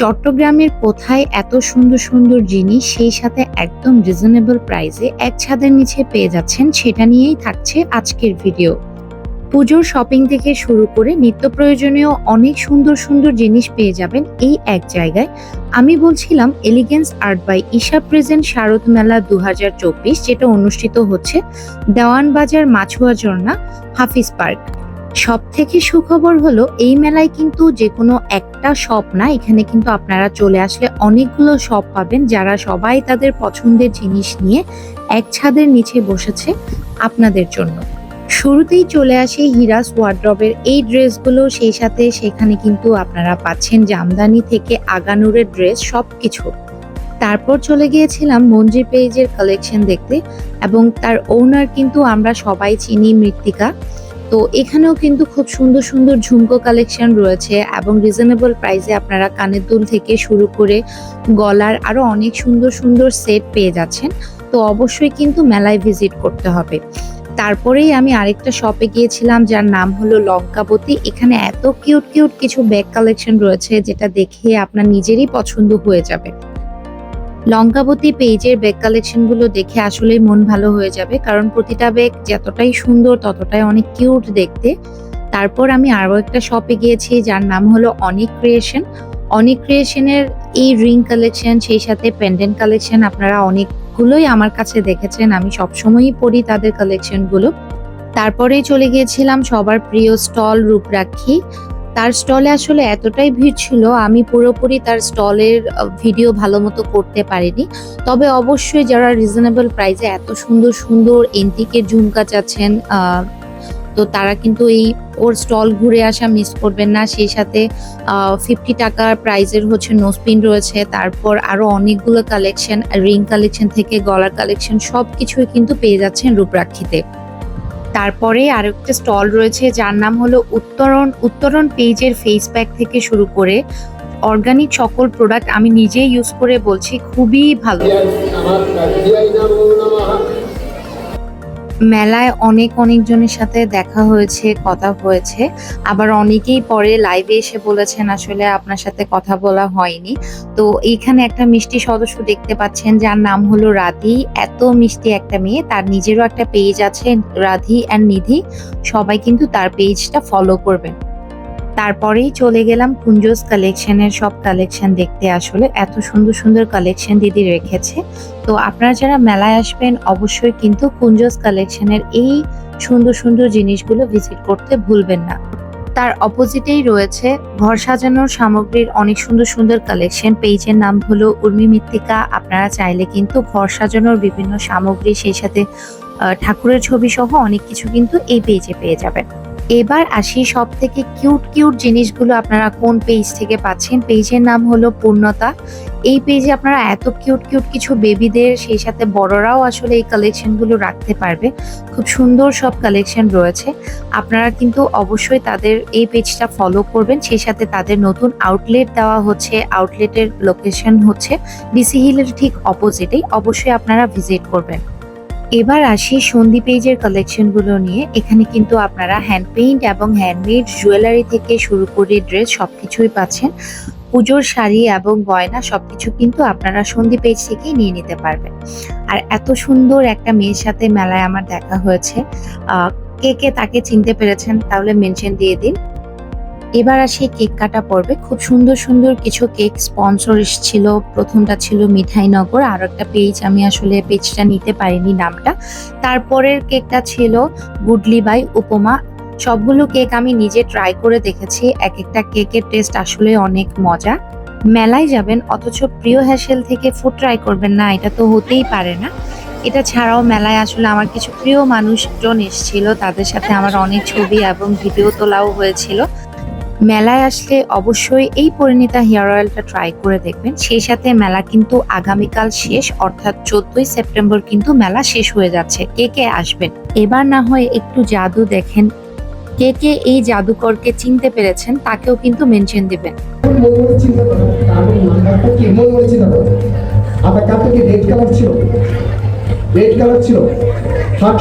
চট্টগ্রামের কোথায় এত সুন্দর সুন্দর জিনিস সেই সাথে একদম রিজনেবল প্রাইসে এক ছাদের নিচে পেয়ে যাচ্ছেন, সেটা নিয়েই থাকছে আজকের ভিডিও পুজোর শপিং থেকে শুরু করে নিত্য প্রয়োজনীয় অনেক সুন্দর সুন্দর জিনিস পেয়ে যাবেন এই এক জায়গায়। আমি বলছিলাম elegance art by Isha present শারদ মেলা দু হাজার চব্বিশ, যেটা অনুষ্ঠিত হচ্ছে দেওয়ানবাজার মাছুয়া ঝর্ণা হাফিজ পার্ক। সব থেকে সুখবর হলো, এই মেলায় কিন্তু যে কোনো একটা শপ না, এখানে কিন্তু আপনারা চলে আসলে অনেকগুলো শপ পাবেন যারা সবাই তাদের পছন্দের জিনিস নিয়ে এক ছাদের নিচে বসেছে আপনাদের জন্য। শুরুতেই চলে আসে হিরাস ওয়ার্ড্রবের এই ড্রেসগুলো, সেই সাথে সেখানে কিন্তু আপনারা পাচ্ছেন জামদানি থেকে আগানুরের ড্রেস সব কিছু তারপর চলে গিয়েছিলাম মঞ্জি পেজের কালেকশন দেখতে এবং তার ওনার কিন্তু আমরা সবাই চিনি মৃত্তিকা। তো এখানেও কিন্তু খুব সুন্দর সুন্দর ঝুমকো কালেকশন রয়েছে এবং রিজনেবল প্রাইসে আপনারা কানের দুল থেকে শুরু করে গলার আরও অনেক সুন্দর সুন্দর সেট পেয়ে যাচ্ছেন। তো অবশ্যই কিন্তু মেলায় ভিজিট করতে হবে। তারপরেই আমি আরেকটা শপে গিয়েছিলাম যার নাম হলো লঙ্কাবতী। এখানে এত কিউট কিউট কিছু ব্যাগ কালেকশন রয়েছে যেটা দেখে আপনার নিজেরই পছন্দ হয়ে যাবে। লঙ্কাবতী পেজের ব্যাগ কালেকশনগুলো দেখে আসলেই মন ভালো হয়ে যাবে, কারণ প্রতিটা ব্যাগ যতটাই সুন্দর ততটাই অনেক কিউট দেখতে। তারপর আমি আরও একটা শপে গিয়েছি, যার নাম হলো অনেক ক্রিয়েশন অনেক ক্রিয়েশনের এই রিং কালেকশন সেই সাথে পেন্ডেন্ট কালেকশন আপনারা অনেকগুলোই আমার কাছে দেখেছেন, আমি সবসময়ই পড়ি তাদের কালেকশনগুলো তারপরেই চলে গিয়েছিলাম সবার প্রিয় স্টল রূপরাক্ষী। তার স্টলে আসলে এতটাই ভিড় ছিল, আমি পুরোপুরি তার স্টলের ভিডিও ভালো মতো করতে পারিনি। তবে অবশ্যই যারা রিজনেবল প্রাইসে এত সুন্দর সুন্দর এন্টিকের ঝুমকা চাচ্ছেন তো তারা কিন্তু এই ওর স্টল ঘুরে আসা মিস করবেন না। সেই সাথে ফিফটি টাকার প্রাইজের হচ্ছে নোসপিন রয়েছে। তারপর আরও অনেকগুলো কালেকশন রিং কালেকশন থেকে গলার কালেকশন সব কিছুই কিন্তু পেয়ে যাচ্ছেন রূপরাক্ষীতে। তারপরে আরেকটা স্টল রয়েছে যার নাম হলো উত্তরণ উত্তরণ পেজের ফেস প্যাক থেকে শুরু করে অর্গানিক সকল প্রোডাক্ট আমি নিজেই ইউজ করে বলছি খুবই ভালো মেলায় অনেক অনেকজনের সাথে দেখা হয়েছে, কথা হয়েছে। আবার অনেকেই পরে লাইভে এসে বলেছেন, আসলে আপনার সাথে কথা বলা হয়নি। তো এখানে একটা মিষ্টি সদস্য দেখতে পাচ্ছেন, যার নাম হলো রাধি। এত মিষ্টি একটা মেয়ে, তার নিজেরও একটা পেজ আছে, রাধি অ্যান্ড নিধি। সবাই কিন্তু তার পেজটা ফলো করবেন। তারপরেই চলে গেলাম কুঞ্জস কালেকশনের সব কালেকশন দেখতে। আসলে এত সুন্দর সুন্দর কালেকশন দিদি রেখেছে। তো আপনারা যারা মেলায় আসবেন, অবশ্যই কিন্তু কুঞ্জস কালেকশনের এই সুন্দর সুন্দর জিনিসগুলো ভিজিট করতে ভুলবেন না। তার অপোজিটেই রয়েছে ঘর সাজানোর সামগ্রীর অনেক সুন্দর সুন্দর কালেকশন। পেজের নাম হলো উর্মি মৃত্তিকা। আপনারা চাইলে কিন্তু ঘর সাজানোর বিভিন্ন সামগ্রী, সেই সাথে ঠাকুরের ছবি সহ অনেক কিছু কিন্তু এই পেজে পেয়ে যাবেন। এবার আসি সব থেকে কিউট কিউট জিনিসগুলো আপনারা কোন পেজ থেকে পাচ্ছেন? পেজের নাম হলো পূর্ণতা। এই পেজে আপনারা এত কিউট কিউট কিছু বেবিদের সেই সাথে বড়রাও আসলে এই কালেকশনগুলো রাখতে পারবে। খুব সুন্দর সব কালেকশন রয়েছে। আপনারা কিন্তু অবশ্যই তাদের এই পেজটা ফলো করবেন। সেই সাথে তাদের নতুন আউটলেট দেওয়া হচ্ছে। আউটলেটের লোকেশন হচ্ছে বিসি হিলের ঠিক অপোজিটেই অবশ্যই আপনারা ভিজিট করবেন। এবার আসি সন্ধি পেজের কালেকশনগুলো নিয়ে। এখানে কিন্তু আপনারা হ্যান্ড পেইন্ট এবং হ্যান্ডমেড জুয়েলারি থেকে শুরু করে ড্রেস সবকিছুই পাচ্ছেন। পুজোর শাড়ি এবং গয়না সবকিছু কিন্তু আপনারা সন্ধি পেজ থেকেই নিয়ে নিতে পারবেন। আর এত সুন্দর একটা মেয়ের সাথে মেলায় আমার দেখা হয়েছে। কে কে তাকে চিনতে পেরেছেন তাহলে মেনশন দিয়ে দিন। এবার আসি কেক কাটা পর্বে খুব সুন্দর সুন্দর কিছু কেক স্পন্সর ছিল, প্রথমটা ছিল মিঠাইনগর, আর একটা পেজ আমি আসলে পেজটা নিতে পারিনি নামটা। তারপরের কেকটা ছিল গুডলি বাই উপমা। সবগুলো কেক আমি নিজে ট্রাই করে দেখেছি এক একটা কেকের টেস্ট আসলে অনেক মজা। মেলায় যাবেন, অথচ প্রিয় হ্যাসেল থেকে ফুড ট্রাই করবেন না, এটা তো হতেই পারে না। এটা ছাড়াও মেলায় আসলে আমার কিছু প্রিয় মানুষজন এসেছিল, তাদের সাথে আমার অনেক ছবি এবং ভিডিও তোলাও হয়েছিল। মেলায় আসলে অবশ্যই এই পরিণীতা হেয়ার অয়েলটা ট্রাই করে দেখবেন। সেই সাথে মেলা কিন্তু আগামীকাল শেষ, অর্থাৎ চোদ্দই সেপ্টেম্বর কিন্তু মেলা শেষ হয়ে যাচ্ছে। কে কে আসবেন? এবার না হয় একটু জাদু দেখেন। কে কে এই জাদুকরকে চিনতে পেরেছেন তাকেও কিন্তু মেনশন দিবেন। রেড কালার ছিল? রেড কালার ছিল।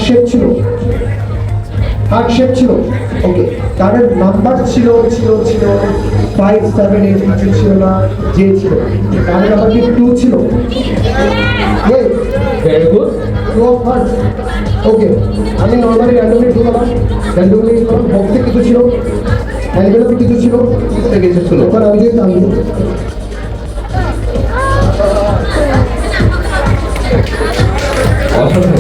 শেপ ছিল। হার্ট শেপ ছিল। ওকে কারের নাম্বার ছিল ছিল ছিল। ফাইভ সেভেন এইট কিছু ছিল না যে ছিল। কারের নাম্বার কি টু ছিল? Very good two of okay আমি নর্মালি র্যান্ডমলি ঢুকলাম র্যান্ডমলি ঢুকলাম বক্সে কিছু ছিল। হ্যান্ডবেলও কিছু ছিল। কিছু ছিল। ওখানে আমি যে আমি অসাধারণ